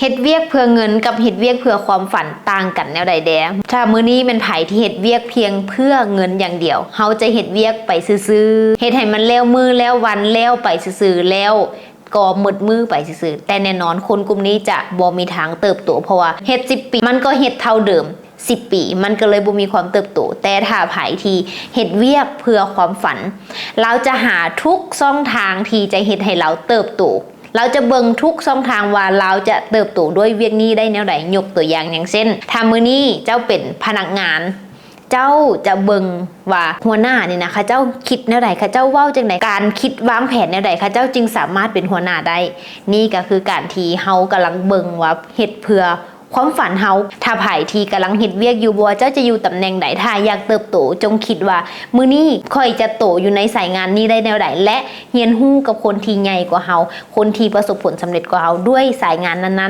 เฮ็ดเวียกเพื่อเงินกับเฮ็ดเวียกเพื่อความฝันต่างกันแนวใดแดถ้ามื้อนี้เป็นไผที่เฮ็ดเวียกเพียงเพื่อเงินอย่างเดียวเฮาจะเฮ็ดเวียกไปซื่อๆเฮ็ดให้มันแล้วมือแล้ววันแล้วไปซื่อๆแล้วก็หมดมือไปซื่อๆแต่แน่นอนคนกลุ่มนี้จะบ่มีทางเติบโตเพราะว่าเฮ็ด10ปีมันก็เฮ็ดเท่าเดิม 10 ปี มันก็เลยบ่มีความเติบโต แต่ถ้าไผที่เฮ็ดเวียกเพื่อความฝัน เราจะหาทุกช่องทางที่จะเฮ็ดให้เราเติบโต เราจะเบิ่งทุกช่องทางว่าเราจะเติบโตด้วยเวียกนี้ได้แนวใดยกตัวอย่างอย่างเช่นถ้ามือนี้เจ้าเป็นพนักงานเจ้าจะเบิ่งว่าหัวหน้านี่นะคะเจ้าคิดแนวใดคะเจ้าเว้าจังไหนการคิดวางแผนแนวใดคะเจ้าจึงสามารถเป็นหัวหน้าได้ นี่ก็คือการที่เฮากำลังเบิ่งว่าเฮ็ดเพื่อ ความฝันเฮาถ้าไผ่ที่กำลังเฮ็ดเวียกอยู่บ่ว่าเจ้าจะอยู่ตำแหน่งใดถ้าอยากเติบโตจงคิดว่า มื้อนี้ค่อยจะโตอยู่ในสายงานนี้ได้แนวใดและเฮียนฮู้กับคนที่ใหญ่กว่าเฮาคนที่ประสบผลสำเร็จกว่าเฮาด้วยสายงานนั้นๆ